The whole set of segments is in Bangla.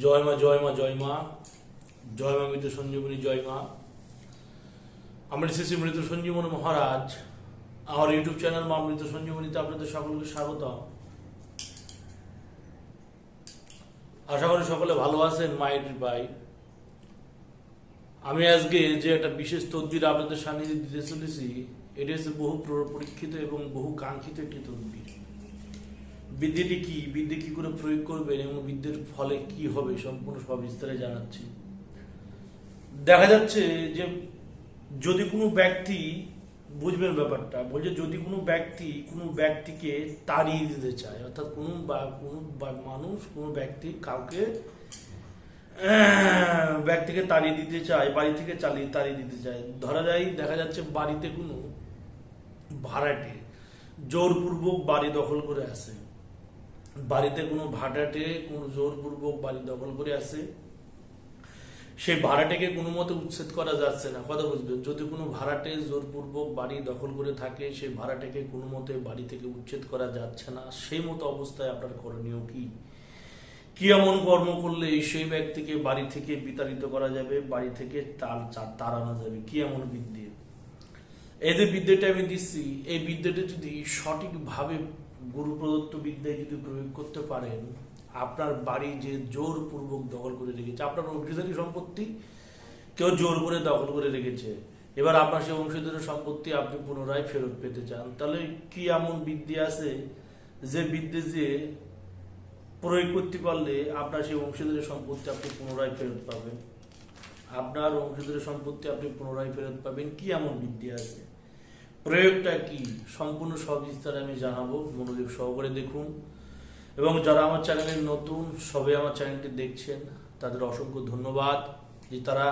জয় মা জয় মা জয় মা। জয় মা মৃত সঞ্জীবনী, জয় মা। আমার শ্রী মৃত সঞ্জীবনী মহারাজ। আমার ইউটিউব চ্যানেল মা মৃত সঞ্জীবনীতে আপনাদের সকলকে স্বাগত আশা করি সকলে ভালো আছেন মায়ের কৃপায়। আমি আজকে যে একটা বিশেষ তদবির আপনাদের সান্নিধ্যে দিতে চলেছি, এটি হচ্ছে বহু প্র- পরীক্ষিত এবং বহু কাঙ্ক্ষিত একটি তদবির। বিদ্যেটি কি? বিদ্যে কি করে প্রয়োগ করবেন এবং বিদ্যের ফলে কি হবে সম্পূর্ণ সব বিস্তারে জানাচ্ছি। দেখা যাচ্ছে যে যদি কোনো ব্যক্তি, বুঝবেন ব্যাপারটা, বলছে যদি কোনো ব্যক্তি, কোনো ব্যক্তিকে তাড়িয়ে দিতে চায়, অর্থাৎ কোনো বা, কোনো মানুষ, কোনো ব্যক্তি কাউকে ব্যক্তিকে তাড়িয়ে দিতে চায়, বাড়ি থেকে চালিয়ে, তাড়িয়ে দিতে চায়, ধরা যায়, দেখা যাচ্ছে বাড়িতে কোনো ভাড়াটে, জোরপূর্বক বাড়ি দখল করে আসে। বাড়িতে কোনো ভাড়াটে কোনো জোরপূর্বক বাড়ি দখল করে আসে, সেই ভাড়াটাকে কোনো মতে উচ্ছেদ করা যাচ্ছে না। কথা বুঝবেন, যদি কোনো ভাড়াটে জোরপূর্বক বাড়ি দখল করে থাকে, সেই ভাড়াটাকে কোনো মতে বাড়ি থেকে উচ্ছেদ করা যাচ্ছে না। সেই মতো অবস্থায় আপনার করণীয় কি? কি এমন কর্ম করলে সেই ব্যক্তিকে বাড়ি থেকে বিতাড়িত করা যাবে, বাড়ি থেকে তার তাড়ানো যাবে? কি এমন বিদ্যে? এই যে বিদ্যাটা আমি দিচ্ছি, এই বিদ্যাটা যদি সঠিকভাবে গুরু প্রদত্ত বিদ্যায় যদি প্রয়োগ করতে পারেন, আপনার বাড়ি যে জোরপূর্বক দখল করে রেখেছে, আপনার অংশীদারি সম্পত্তি কেউ জোর করে দখল করে রেখেছে। এবার আপনার সেই অংশীদারি সম্পত্তি আপনি পুনরায় ফেরত পেতে চান। তাহলে কি এমন বিদ্যে আছে যে বিদ্যে যে প্রয়োগ করতে পারলে আপনার সেই অংশীদারি সম্পত্তি আপনি পুনরায় ফেরত পাবেন? আপনার অংশীদারি সম্পত্তি আপনি পুনরায় ফেরত পাবেন, কি এমন বিদ্যে আছে? প্রয়োগটা কি? সম্পূর্ণ সবিস্তারে আমি জানাব। মনোযোগ সহকারে দেখুন। এবং যারা আমার চ্যানেলের নতুন সবে আমার চ্যানেলটি দেখছেন, তাদের অসংখ্য ধন্যবাদ যে তারা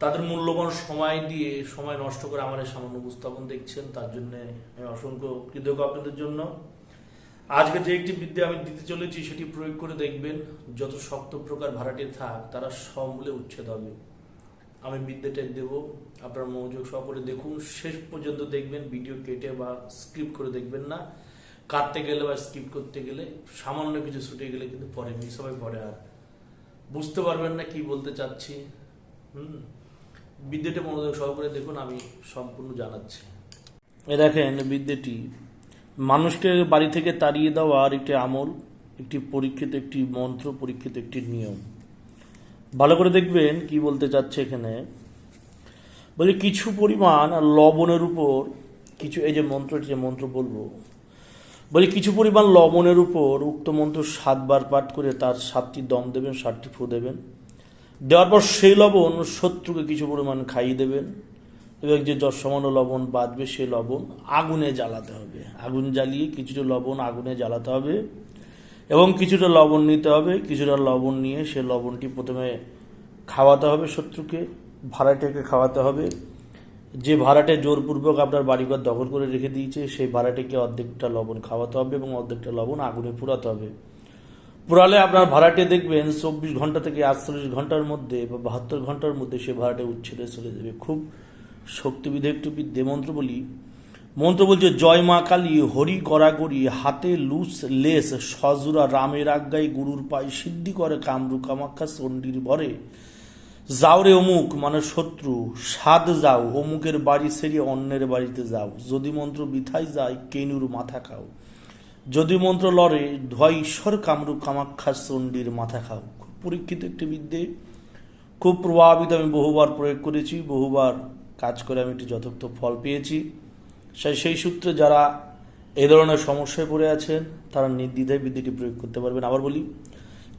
তাদের মূল্যবান সময় দিয়ে সময় নষ্ট করে আমার এই সামান্য উপস্থাপন দেখছেন। তার জন্য আমি অসংখ্য কৃতজ্ঞ আপনাদের জন্য। আজকে যে একটি বিদ্যা আমি দিতে চলেছি, সেটি প্রয়োগ করে দেখবেন। যত শক্ত প্রকার ভাড়াটে থাক, তারা সমূলে উচ্ছেদ হবে। আমি বিদ্যাটা দেব। আপনার মনোযোগ সহকারে দেখুন। শেষ পর্যন্ত দেখবেন, ভিডিও কেটে বা স্কিপ করে দেখবেন না। কাটতে গেলে বা স্কিপ করতে গেলে সামান্য কিছু ছুটে গেলে কিন্তু পরে মিস হবে, পরে আর বুঝতে পারবেন না কি বলতে চাচ্ছি। হুম। বিদ্যাটা মনোযোগ সহকারে দেখুন, আমি সম্পূর্ণ জানাচ্ছি। এ দেখেন বিদ্যাটি, মানুষকে বাড়ি থেকে তাড়িয়ে দেওয়ার একটি আমল, একটি পরীক্ষিত একটি মন্ত্র, পরীক্ষিত একটি নিয়ম। ভালো করে দেখবেন কি বলতে চাচ্ছে এখানে। বলে কিছু পরিমাণ লবণের উপর কিছু, এই যে মন্ত্রটি যে মন্ত্র বলব। বলে কিছু পরিমাণ লবণের উপর উক্ত মন্ত্র সাতবার পাঠ করে তার সাতটি দম দেবেন, সাতটি ফু দেবেন। দেওয়ার পর সেই লবণ শত্রুকে কিছু পরিমাণ খাইয়ে দেবেন এবং যে যত সমান্য লবণ বাঁধবে সেই লবণ আগুনে জ্বালাতে হবে। আগুন জ্বালিয়ে কিছুটা লবণ আগুনে জ্বালাতে হবে। এবং কিছুটা লবণ নিতে হবে, কিছুটা লবণ নিয়ে সে লবণটি প্রথমে খাওয়াতে হবে শত্রুকে, ভাড়াটেকে খাওয়াতে হবে। যে ভাড়াটে জোরপূর্বক আপনার বাড়িঘর দখল করে রেখে দিয়েছে, সেই ভাড়াটেকে অর্ধেকটা লবণ খাওয়াতে হবে এবং অর্ধেকটা লবণ আগুনে পুরাতে হবে। পুরালে আপনার ভাড়াটে দেখবেন চব্বিশ ঘণ্টা থেকে আটচল্লিশ ঘণ্টার মধ্যে বা বাহাত্তর ঘণ্টার মধ্যে সে ভাড়াটে উচ্ছেদে চলে যাবে। খুব শক্তিবিধে একটু বিদ্যে মন্ত্র বলি মন্ত্র বলছে, জয় মা কালী, হরি করাগরি হাতে লুস লেস, সজুরা রামের আজ্ঞায় গুরুর পায় সিদ্ধি করে, কামরু কামাক্ষা চণ্ডীর ভরে। যাও রে অমুক মানে শত্রু সাদ যাও, অমুকের বাড়ি ছেড়ে অন্যের বাড়িতে যাও। যদি মন্ত্র বিথাই যায়, কেনুর মাথা খাও। যদি মন্ত্র লড়ে, ধয় ঈশ্বর কামরূপ কামাক্ষা চণ্ডীর মাথা খাও। খুব পরীক্ষিত একটি বিদ্যে। খুব প্রভাবিত আমি বহুবার প্রয়োগ করেছি, বহুবার কাজ করে আমি একটি যথার্থ ফল পেয়েছি। সেই সেই সূত্রে যারা এ ধরনের সমস্যায় পড়ে আছেন, তারা নির্দ্বিধায় বিদ্যুটি প্রয়োগ করতে পারবেন। আবার বলি,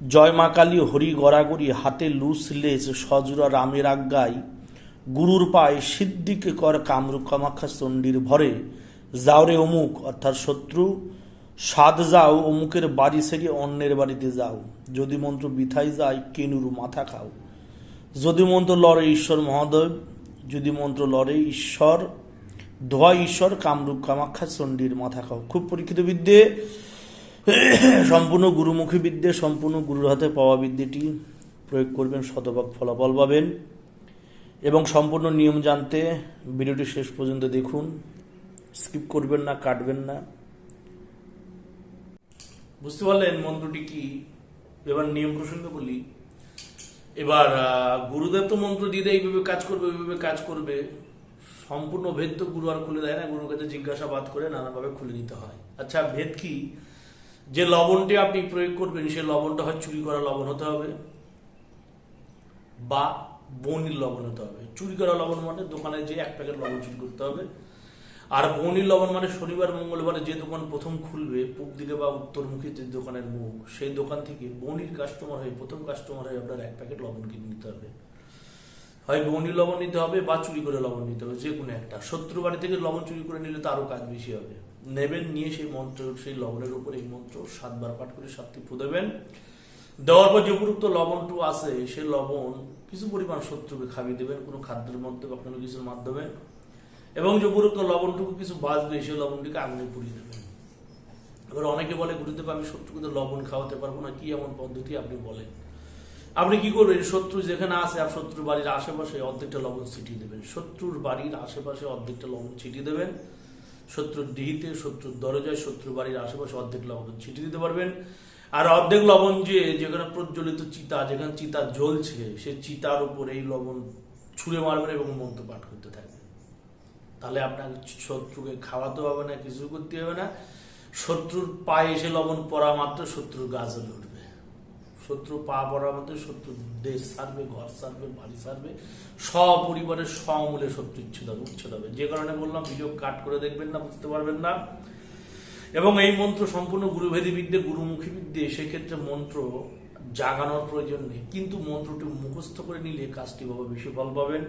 জয় মা কালী হরি গড়াগড়ি, হাতে লুস লেস সজুরা রামের আজ্ঞায়, গুরুর পায় সিদ্ধিকে কর কামরূপ কামাক্ষা চণ্ডীর ভরে, যাওরে অমুক, অর্থাৎ শত্রু সাদ যাও, অমুকের বাড়ি ছেড়ে অন্যের বাড়িতে যাও। যদি মন্ত্র বিথাই যায়, কেনুর মাথা খাও। যদি মন্ত্র লড়ে ঈশ্বর মহাদেব, যদি মন্ত্র লড়ে ঈশ্বর ধোয়া ঈশ্বর, কামরূপ কামাক্ষা চণ্ডীর মাথা খাও। খুব পরীক্ষিত বিদ্যে, সম্পূর্ণ গুরুমুখী বিদ্যে, সম্পূর্ণ গুরুর হাতে পাওয়া বিদ্যেটি প্রয়োগ করবেন, শতভাগ ফলাফল পাবেন। এবং সম্পূর্ণ নিয়ম জানতে ভিডিওটি শেষ পর্যন্ত দেখুন। স্কিপ করবেন না, কাটবেন না। বুঝতে পারলেন মন্ত্রটি কি? এবার নিয়ম প্রসঙ্গে বলি। এবার গুরুদেব তো মন্ত্র দিয়ে দেয়, এইভাবে কাজ করবে এইভাবে কাজ করবে। সম্পূর্ণ ভেদ তো গুরু আর খুলে দেয় না, গুরুর কাছে জিজ্ঞাসাবাদ করে নানাভাবে খুলে নিতে হয়। আচ্ছা ভেদ কি? যে লবণটি আপনি প্রয়োগ করবেন সেই লবণটা হয় চুরি করা লবণ হতে হবে বা বনির লবণ হতে হবে। চুরি করা লবণ মানে দোকানে যে এক প্যাকেট লবণ চুরি করতে হবে। আর বনির লবণ মানে শনিবার, মঙ্গলবারে যে দোকান প্রথম খুলবে, পূব দিকে বা উত্তরমুখী যে দোকানের মুখ, সেই দোকান থেকে বনির কাস্টমার হয়ে, প্রথম কাস্টমার হয়ে আপনার এক প্যাকেট লবণ কিনে নিতে হবে। হয় বনি লবণ নিতে হবে বা চুরি করে লবণ নিতে হবে যে কোনো একটা। শত্রু বাড়ি থেকে লবণ চুরি করে নিলে তো আরও কাজ বেশি হবে। নেবেন, নিয়ে সেই মন্ত্র, সেই লবণের উপর এই মন্ত্র সাতবার পাঠ করে সাতটি দেবেন। দেওয়ার পর যে উপযুক্ত লবণটু আছে, সেই লবণ কিছু পরিমাণ শত্রুকে খাবিয়ে দেবেন, কোনো খাদ্যের মধ্যে বা কোনো কিছুর মাধ্যমে। এবং যে উপযুক্ত লবণটুকু কিছু বাঁচবে, সেই লবণটিকে আগুনে পুড়িয়ে দেবেন। এবার অনেকে বলে, গুরুদেব, আমি শত্রুকে লবণ খাওয়াতে পারব না, কি এমন পদ্ধতি আপনি বলেন? আপনি কি করবেন? শত্রু যেখানে আছে আর শত্রুর বাড়ির আশেপাশে অর্ধেকটা লবণ ছিটিয়ে দেবেন। শত্রুর বাড়ির আশেপাশে অর্ধেকটা লবণ ছিটিয়ে দেবেন। শত্রুর ডিহিতে, শত্রুর দরজায়, শত্রুর বাড়ির আশেপাশে অর্ধেক লবণ ছিটিয়ে দিতে পারবেন। আর অর্ধেক লবণ যে যেখানে প্রজ্বলিত চিতা, যেখানে চিতা জ্বলছে, সে চিতার উপর এই লবণ ছুঁড়ে মারবেন এবং মন্ত্র পাঠ করতে থাকবেন। তাহলে আপনাকে শত্রুকে খাওয়াতে হবে না, কিছু করতে হবে না। শত্রুর পায়ে এসে লবণ পড়া মাত্র শত্রুর গা জ্বলে উঠবে। শত্রু পা মাত্র শত্রু, দেশ সারবে, ঘর সারবে, বাড়ি সারবে সপরিবারের সমূলে শত্রু ইচ্ছেদ হবে উচ্ছেদ হবে। যে কারণে বললাম ভিডিও কাট করে দেখবেন না, বুঝতে পারবেন না। এবং এই মন্ত্র সম্পূর্ণ গুরুভেদী বিদ্যে, গুরুমুখী বিদ্যে, সেক্ষেত্রে মন্ত্র জাগানোর প্রয়োজন নেই। কিন্তু মন্ত্রটি মুখস্থ করে নিলে কাজটি ভাবে বেশি ফল পাবেন।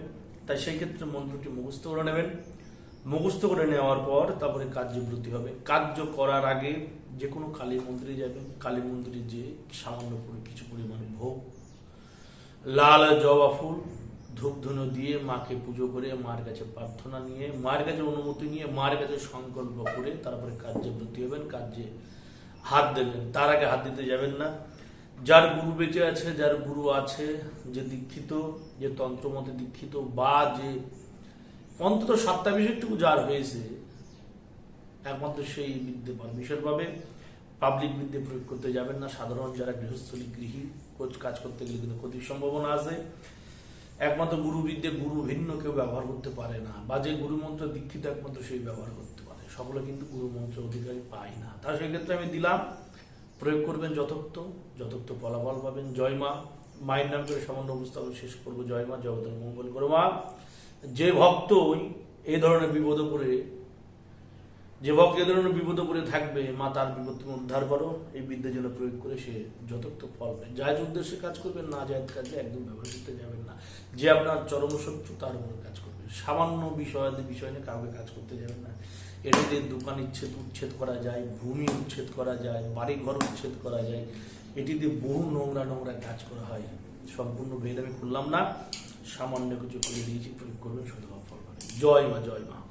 তাই সেই ক্ষেত্রে মন্ত্রটি মুখস্থ করে নেবেন। মুখস্থ করে নেওয়ার পর তারপরে কার্যব্রতী হবে। কার্য করার আগে যে কোনো কালী মন্দিরে যাবেন। কালী মন্দিরে যে সামান্য কিছু পরিমাণ ভোগ। লাল জবা ফুল ধূপ ধুনো দিয়ে মাকে পুজো করে মার কাছে প্রার্থনা নিয়ে মায়ের কাছে অনুমতি নিয়ে, মার কাছে সংকল্প করে তারপরে কার্যে ব্রতী হবেন। কার্যে হাত দেবেন। তার আগে হাত দিতে যাবেন না। যার গুরু বেঁচে আছে, যার গুরু আছে যে দীক্ষিত, যে তন্ত্রমতে দীক্ষিত বা যে অন্তত সাতটা বিষয়টুকু যার হয়েছে, একমাত্র সেই বিদ্যে পান বিশেষভাবে পাবলিক বিদ্যে প্রয়োগ করতে যাবেন না। সাধারণ যারা গৃহস্থলী, গৃহী কোচ- কাজ করতে গেলে কিন্তু ক্ষতির সম্ভাবনা আছে। একমাত্র গুরু বিদ্যে গুরু ভিন্ন কেউ ব্যবহার করতে পারে না, বা যে গুরুমন্ত্র দীক্ষিত একমাত্র সেই ব্যবহার করতে পারে। সকলে কিন্তু গুরু মন্ত্র অধিকারী পায় না। তা সেক্ষেত্রে আমি দিলাম, প্রয়োগ করবেন যথার্থ যথার্থ ফলাফল পাবেন। জয় মা, মায়ের নাম করে সামান্য উপস্থাপন শেষ করব। জয় মা জগতের মঙ্গল করো মা। যে ভক্তই এই ধরনের বিপদে পড়ে যে ভক্ত এ ধরনের বিপদে পড়ে থাকবে, মা তার বিপদ তুমি উদ্ধার করো। এই বিদ্যা যেন প্রয়োগ করে সে যথার্থ ফল পায়। জায়জ উদ্দেশ্যে কাজ করবেন, না জায়জ কাজে একদম ব্যবহার করতে যাবেন না। যে আপনার চরম শত্রু, তার উপরে কাজ করবে। সামান্য বিষয় বিষয় নিয়ে কাউকে কাজ করতে যাবেন না। এটিতে দোকান ইচ্ছেদ, উচ্ছেদ করা যায়, ভূমি উচ্ছেদ করা যায় বাড়ি ঘর উচ্ছেদ করা যায়। এটি দিয়ে বহু নোংরা নোংরা কাজ করা হয়। সম্পূর্ণ ভেদ আমি খুললাম না। সামান্য কিছু করে দিয়েছি প্রয়োগ করবেন শুধু ফল পাবেন। জয় মা জয় মা।